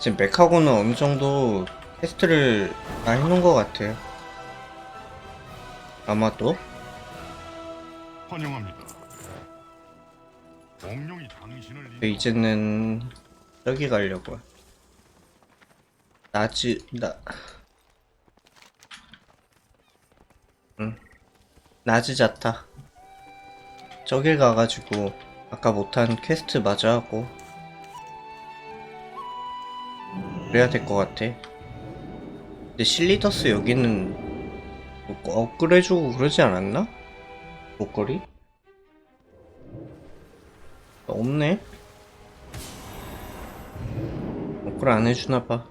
지금 맥하고는 어느 정도 테스트를 다 해놓은 것 같아요. 아마 도 환영합니다. 공룡이 당신을 근데 이제는 저기 가려고요. 나지 나. 응. 나즈자타. 저길 가가지고 아까 못한 퀘스트 마저 하고 그래야 될 것 같아. 근데 실리더스 여기는 뭐 업그레이드해주고 그러지 않았나? 목걸이? 없네? 업글 안 해주나봐.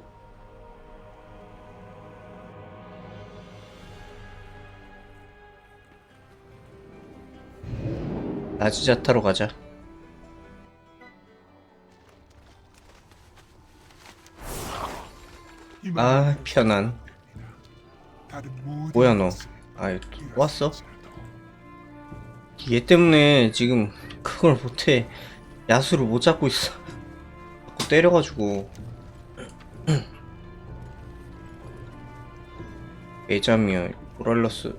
나지자 타러 가자. 아, 편안. 뭐야, 너? 아, 또 왔어? 얘 때문에 지금 그걸 못해. 야수를 못 잡고 있어. 자꾸 때려가지고. 에자미어, 모랄러스.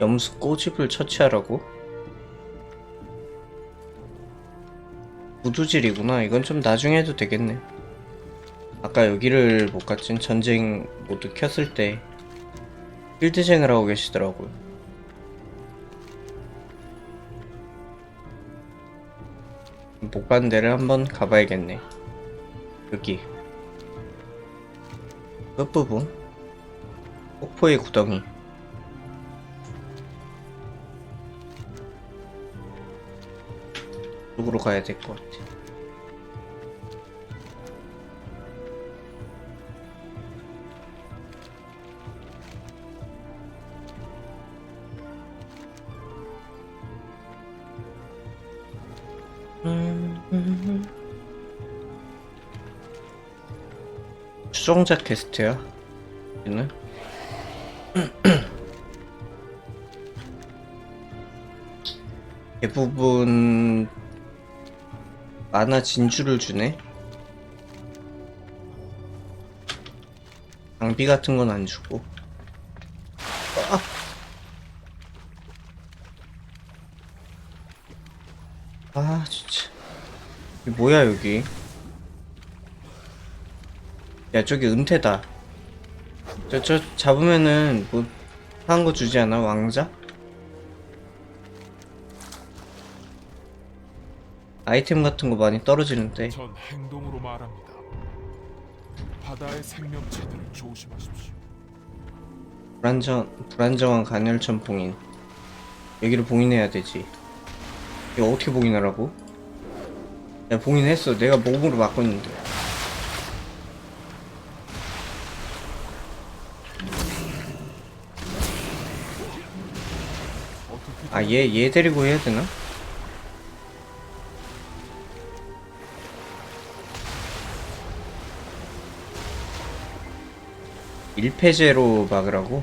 염수 꼬집을 처치하라고? 무두질이구나. 이건 좀 나중에 해도 되겠네. 아까 여기를 못 갔진 전쟁 모드 켰을 때 필드쟁을 하고 계시더라고요. 못 간 데를 한번 가봐야겠네. 여기 끝부분 폭포의 구덩이 쪽으로 가야 될 것 같아. 추종자 퀘스트야? 여기는? 대부분 만화 진주를 주네? 장비 같은 건 안 주고 아! 아 진짜 이게 뭐야 여기 야 저기 은퇴다 저 저 잡으면은 뭐한거 주지 않아 왕자? 아이템 같은 거 많이 떨어지는데 전 행동으로 말합니다. 바다의 생명체들을 조심하십시오. 불안정 불안정한 간헐천 봉인 여기를 봉인해야 되지 이거 어떻게 봉인하라고? 야 봉인했어 내가 몸으로 막고 있는데 아 얘 얘 데리고 해야 되나? 일패제로 막으라고?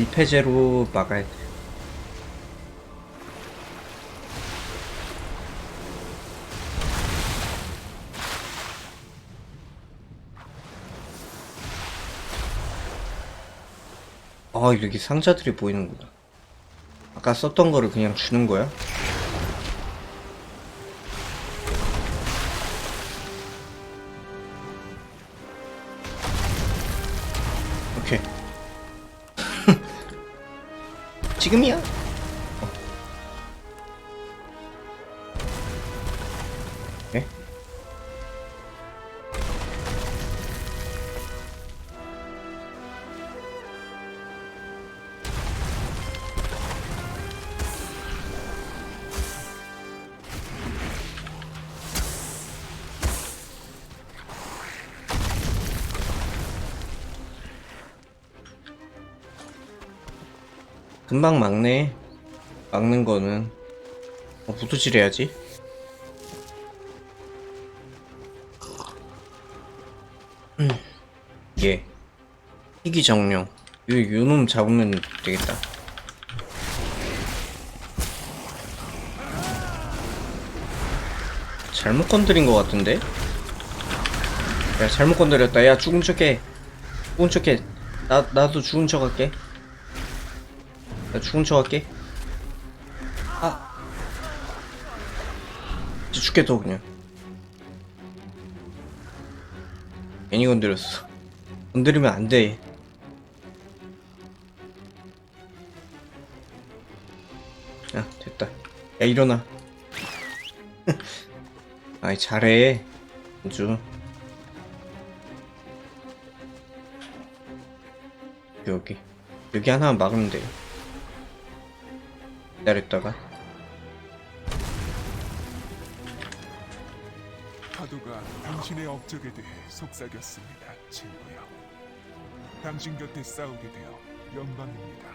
일패제로 막아야 돼. 아, 이렇게 상자들이 보이는구나. 아까 썼던 거를 그냥 주는 거야? 지금이야? 네? 금방 막네. 막는 거는. 어, 부두질 해야지. 음. 예. 희귀 정령. 요, 요놈 잡으면 되겠다. 잘못 건드린 것 같은데? 야, 잘못 건드렸다. 야, 죽은 척해. 죽은 척해. 나, 나도 죽은 척 할게. 나 죽은 척 할게. 아. 진짜 죽겠다, 그냥. 괜히 건드렸어. 건드리면 안 돼. 야, 됐다. 야, 일어나. 아이, 잘해. 은주. 여기. 여기 하나 막으면 돼. 기다렸다가. 파도가 당신의 업적에 대해 속삭였습니다, 친구요. 당신 곁에 싸우게 되어 영광입니다.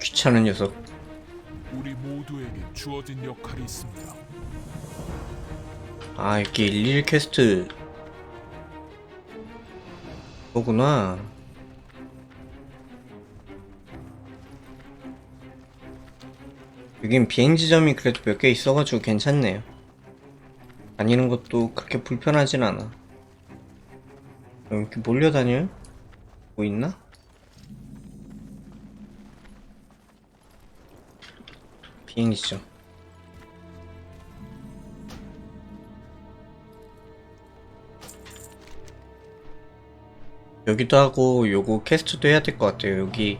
귀찮은 녀석. 우리 모두에게 주어진 역할이 있습니다. 아, 이게 111 퀘스트. 거구나. 여긴 비행 지점이 그래도 몇 개 있어가지고 괜찮네요. 다니는 것도 그렇게 불편하진 않아. 어, 이렇게 몰려다녀요? 뭐 있나? 비행 지점. 여기도 하고 요거 퀘스트도 해야 될 것 같아요. 여기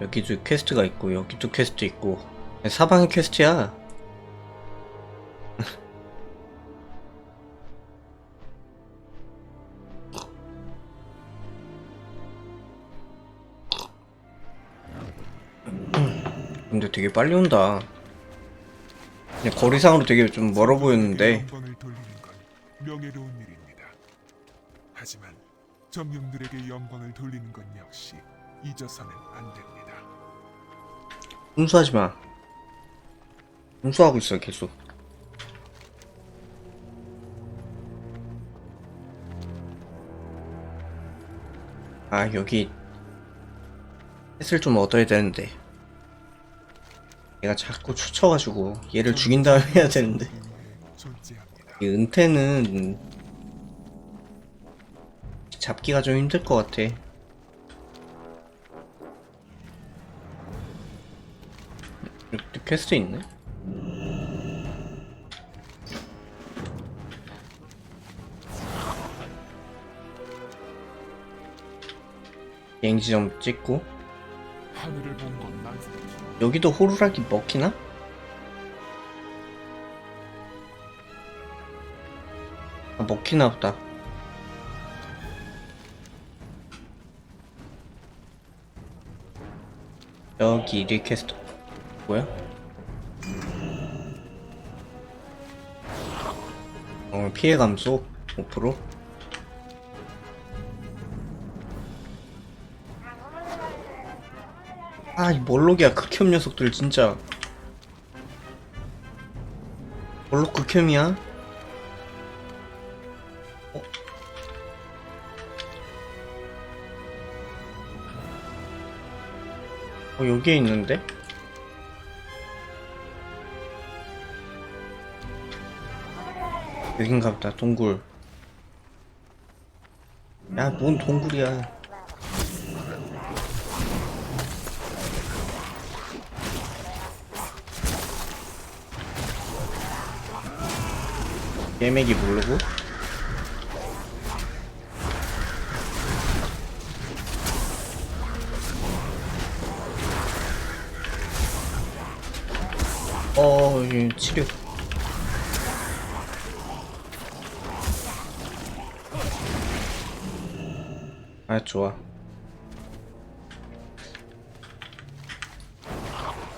여기도 퀘스트가 있고 여기도 퀘스트 있고 사방이 퀘스트야. 근데 되게 빨리 온다. 그냥 거리상으로 되게 좀 멀어 보였는데 영광을 돌리는 건 명예로운 일입니다. 하지만 정령들에게 영광을 돌리는 건 역시 잊어서는 안 됩니다. 훈수하지 마. 훈수하고 있어 계속. 아 여기 햇을 좀 얻어야 되는데 얘가 자꾸 추쳐가지고 얘를 죽인 다음에 해야 되는데. 이 은퇴는 잡기가 좀 힘들 것 같아. 여기 퀘스트 있네? 비행지 점 찍고 하늘을 본건 난상이죠. 여기도 호루라기 먹히나? 아, 먹히나 보다. 여기 리퀘스트 뭐야? 어, 피해 감소 5%? 아, 이 몰록이야 극혐 녀석들 진짜. 몰록 극혐이야? 어? 어, 여기에 있는데? 여긴가 보다, 동굴. 야, 뭔 동굴이야. 깨맥이 모르고 어, 이 치료. 아, 좋아.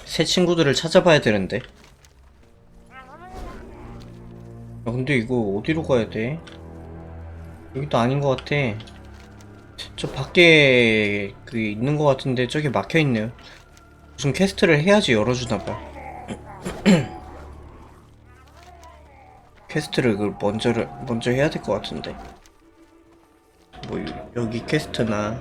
새 친구들을 찾아봐야 되는데. 근데 이거 어디로 가야 돼? 여기도 아닌 것 같아. 저 밖에 그 있는 것 같은데 저기 막혀 있네요. 무슨 퀘스트를 해야지 열어주나 봐. 퀘스트를 그 먼저를 먼저 해야 될 것 같은데. 뭐 여- 여기 퀘스트나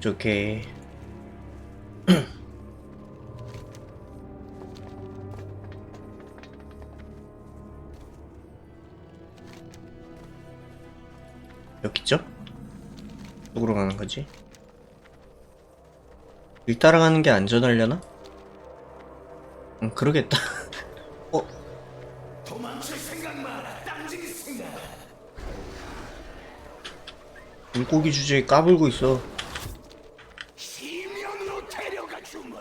이렇게 여기 있죠? 쪽으로 가는 거지? 일 따라가는 게 안전하려나? 응, 그러겠다. 어? 물고기 주제에 까불고 있어. 시면으로 데려가 주마.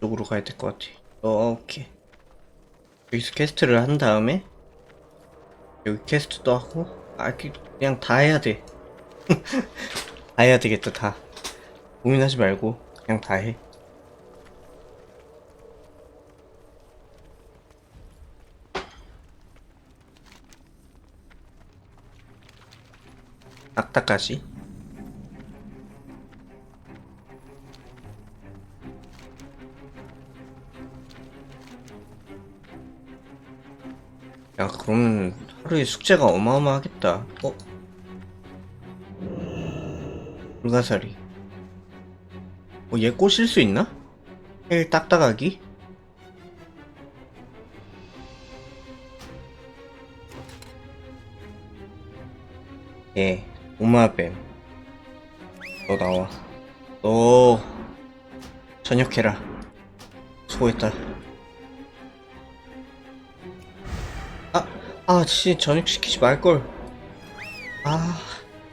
쪽으로 가야 될 것 같아. 어, 오케이. 여기서 퀘스트를 한 다음에 여기 퀘스트도 하고 아 그- 그냥 다 해야 돼. 다 해야 되겠다 다. 고민하지 말고 그냥 다 해. 딱딱하지? 야, 그러면 하루에 숙제가 어마어마하겠다. 어? 불가사리. 어, 얘 꼬실 수 있나? 헬 딱딱하기? 예, 오마뱀. 너 나와. 너, 전역해라. 수고했다. 아, 아, 씨, 전역시키지 말걸. 아,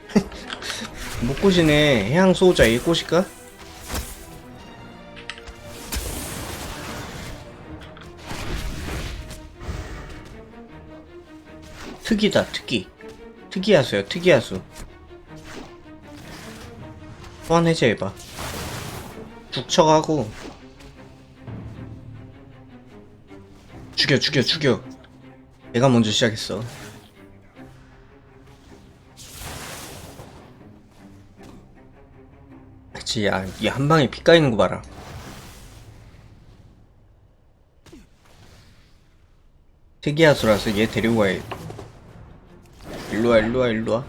못 꼬시네. 해양 소호자 얘 꼬실까? 특이다, 특이. 특이하수야, 특이하수. 소환 해제해봐. 죽쳐가고. 죽여, 죽여, 죽여. 내가 먼저 시작했어. 그치, 야, 이 한 방에 피 까이는 거 봐라. 특이하수라서 얘 데리고 가야 일로와, 일로와, 일로와.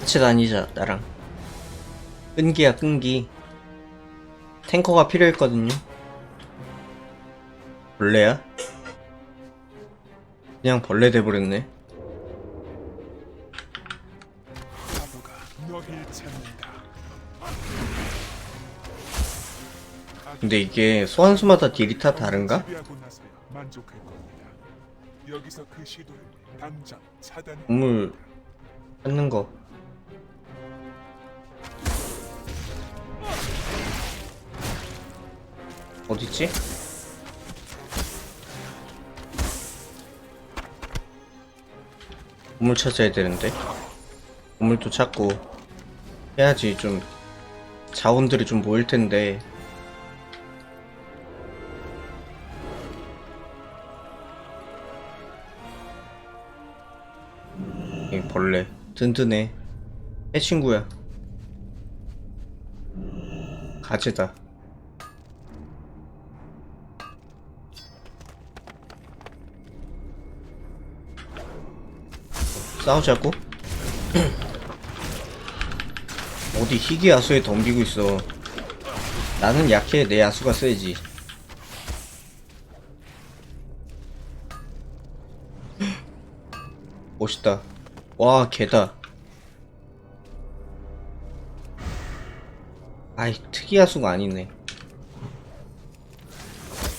같이 다니자, 나랑. 끈기야, 끈기. 탱커가 필요했거든요. 벌레야? 그냥 벌레 돼버렸네. 바보가 너를 찾는다. 근데 이게 소환수마다 딜이 다 다른가? 지배하고 나서야 만족할 겁니다. 여기서 그 시도를 당장 차단해. 우물 찾는 거. 어딨지? 우물 찾아야 되는데. 우물도 찾고. 해야지 좀 자원들이 좀 모일 텐데. 이 벌레. 든든해. 해 친구야. 가지다 싸우자고? 어디 희귀 야수에 덤비고 있어. 나는 약해. 내 야수가 세지. 멋있다. 와 개다. 아이 특이하수가 아니네.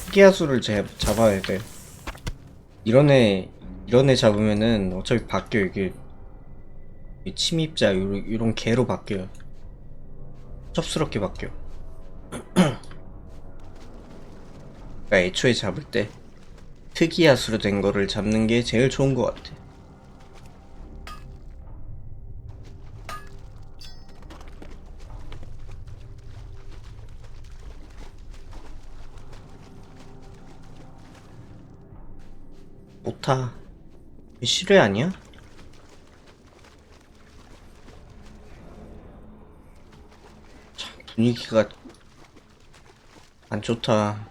특이하수를 제, 잡아야 돼. 이런 애 이런 애 잡으면은 어차피 바뀌어 이게 이 침입자 요런, 요런 개로 바뀌어요 첩스럽게 바뀌어 그러니까 애초에 잡을 때 특이야수로 된 거를 잡는 게 제일 좋은 것 같아. 못타. 실외 아니야? 참 분위기가 안 좋다.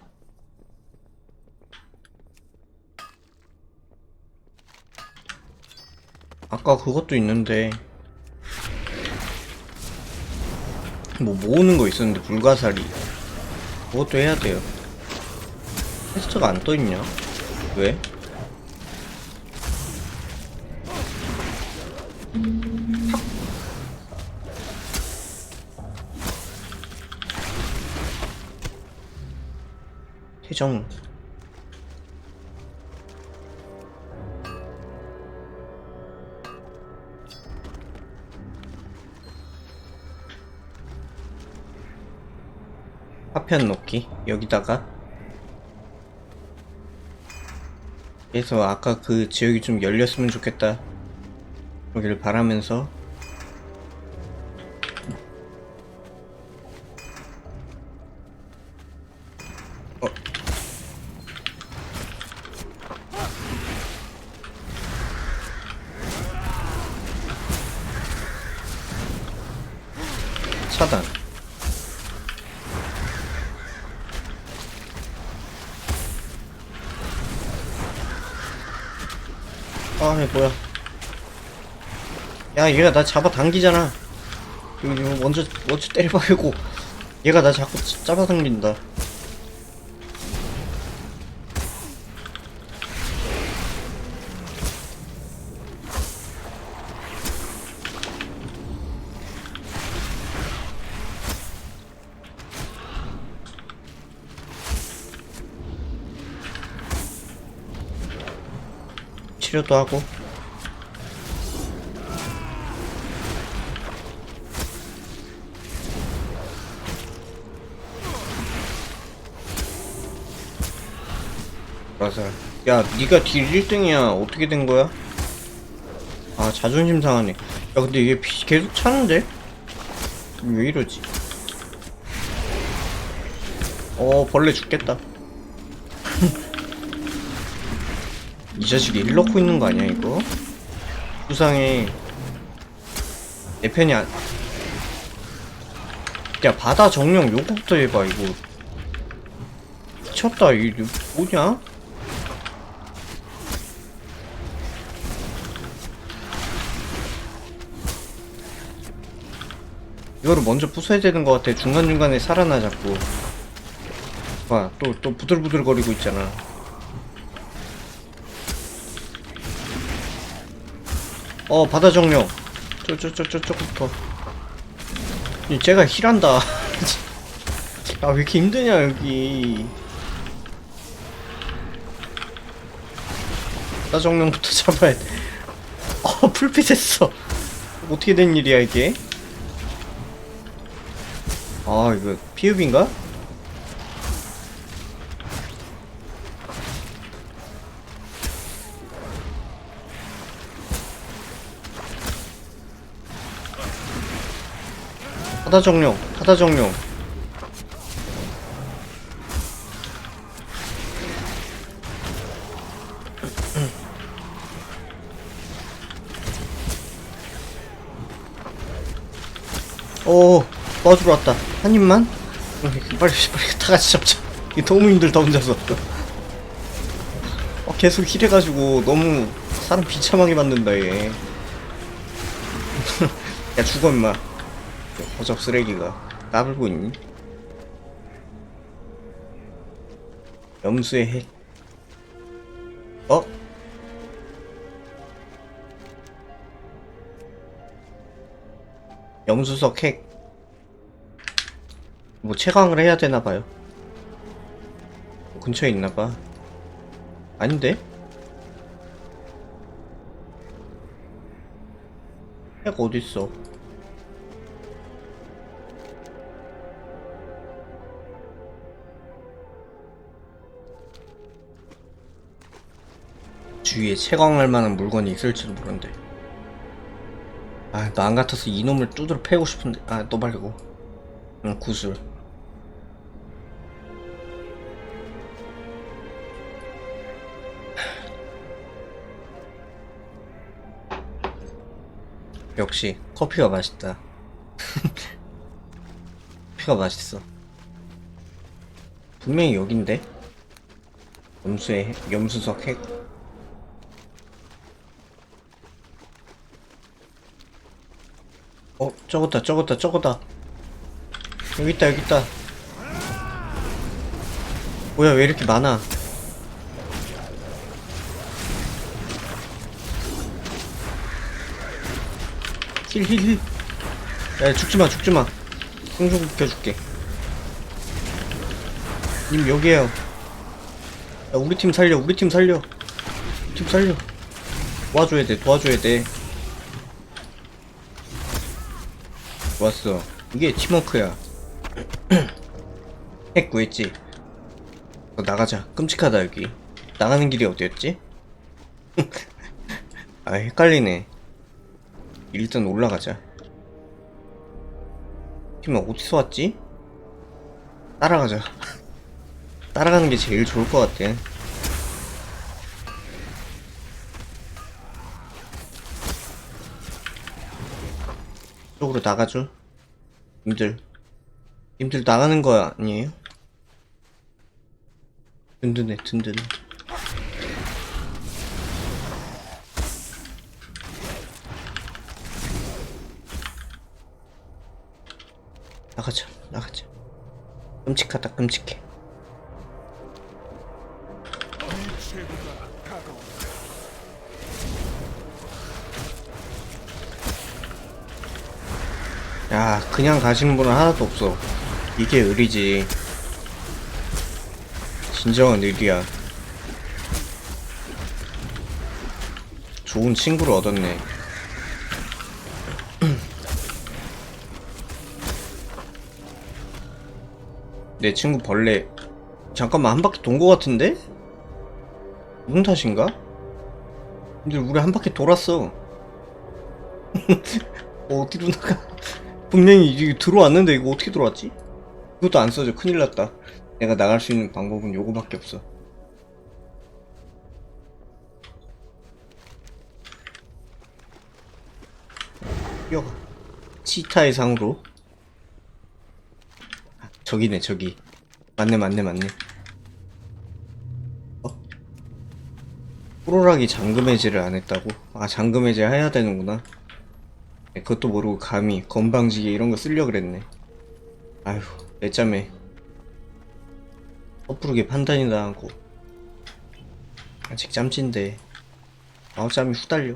아까 그것도 있는데 뭐 모으는 거 있었는데 불가사리 그것도 해야 돼요 테스트가 안 떠있냐? 왜? 태정. 파편 놓기 여기다가. 그래서 아까 그 지역이 좀 열렸으면 좋겠다. 여기를 바라면서 야, 얘가 나 잡아 당기잖아. 이거, 먼저, 먼저 때려봐야고. 얘가 나 자꾸 짜- 잡아당긴다. 치료도 하고. 야, 네가 딜 1등이야. 어떻게 된 거야? 아, 자존심 상하네. 야, 근데 얘 피 계속 차는데? 왜 이러지? 어, 벌레 죽겠다. 이 자식이 일 넣고 있는 거 아니야, 이거? 수상해. 내 편이 안. 야, 바다 정령 요거부터 해봐, 이거. 미쳤다, 이거 뭐냐? 이거를 먼저 부숴야 되는 것 같아. 중간중간에 살아나 자꾸. 봐, 또, 또 부들부들 거리고 있잖아. 어, 바다 정령. 저, 저, 저, 저, 저부터. 이, 쟤가 힐한다. 아, 왜 이렇게 힘드냐, 여기. 바다 정령부터 잡아야 돼. 어, 풀빛 했어. 어떻게 된 일이야, 이게? 아 이거 피읍인가? 바다 정령 바다 정령 오 도와주러 왔다 한 입만? 빨리 빨리 다 같이 잡자 이 너무 힘들다 혼자서 어, 계속 힐해가지고 너무 사람 비참하게 만든다 얘 야 죽어 임마 어접 쓰레기가 까불고 있니? 염수의 핵 어? 염수석 핵. 뭐 채광을 해야 되나 봐요. 근처에 있나 봐. 아닌데? 핵 어딨어? 주위에 채광할 만한 물건이 있을지도 모른대. 아, 나안 같아서 이놈을 두드려 패고 싶은데. 아, 또 말고. 응, 구슬. 역시 커피가 맛있다. 커피가 맛있어. 분명히 여긴데? 염수의 핵- 염수석 핵. 어, 저거다, 저거다, 저거다. 여기 있다, 여기 있다. 뭐야, 왜 이렇게 많아? 힐, 힐, 힐. 야, 죽지 마, 죽지 마. 생존 켜줄게. 님, 여기에요. 야, 우리 팀 살려, 우리 팀 살려. 우리 팀 살려. 도와줘야 돼, 도와줘야 돼. 좋았어. 이게 팀워크야. 핵 구했지? 어, 나가자. 끔찍하다, 여기. 나가는 길이 어디였지? 아, 헷갈리네. 일단 올라가자. 팀은 어디서 왔지? 따라가자. 따라가는 게 제일 좋을 것 같아. 쪽으로 나가줘. 님들. 님들 나가는 거 아니에요? 든든해, 든든해. 나가자, 나가자. 끔찍하다, 끔찍해. 야, 그냥 가시는 분은 하나도 없어. 이게 의리지. 진정한 의리야. 좋은 친구를 얻었네. 내 친구 벌레. 잠깐만, 한 바퀴 돈 거 같은데? 무슨 탓인가? 근데 우리 한 바퀴 돌았어. 어디로 나가? 분명히 이게 들어왔는데 이거 어떻게 들어왔지? 이것도 안 써져. 큰일 났다. 내가 나갈 수 있는 방법은 요거밖에 없어. 뛰어가. 치타의 상으로. 아, 저기네, 저기. 맞네, 맞네, 맞네. 어? 프로락이 잠금 해제를 안 했다고? 아, 잠금 해제 해야 되는구나. 네, 그것도 모르고 감히 건방지게 이런 거 쓰려 그랬네. 아휴, 내 짬에 섣부르게 판단이 나하고 아직 짬찐데 아우 짬이 후달려.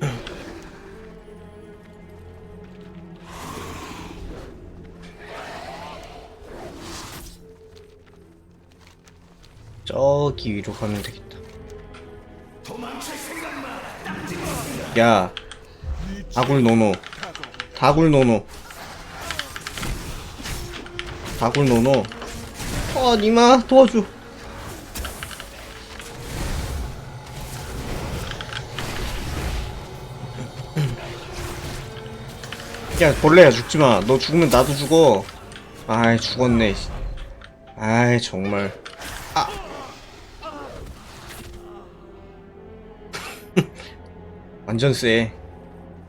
저기 위로 가면 되겠다. 야, 다굴 노노. 다굴 노노. 다굴 노노. 어, 니마 도와줘. 야, 벌레야 죽지 마. 너 죽으면 나도 죽어. 아이, 죽었네. 씨. 아이, 정말. 아. 완전 쎄.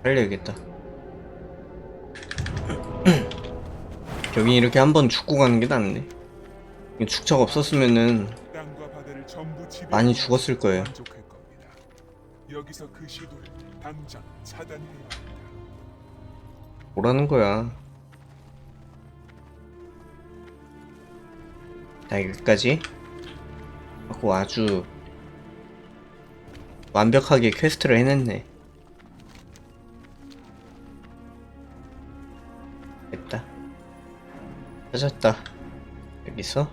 살려야겠다. 여기 이렇게 한번 죽고 가는 게 낫네. 이 축척 없었으면은. 많이 죽었을 거예요. 여기서 그 시도를 당장 차단해야 합니다. 뭐라는 거야. 나 여기까지 하고 아주 완벽하게 퀘스트를 해냈네. 찾았다. 여기서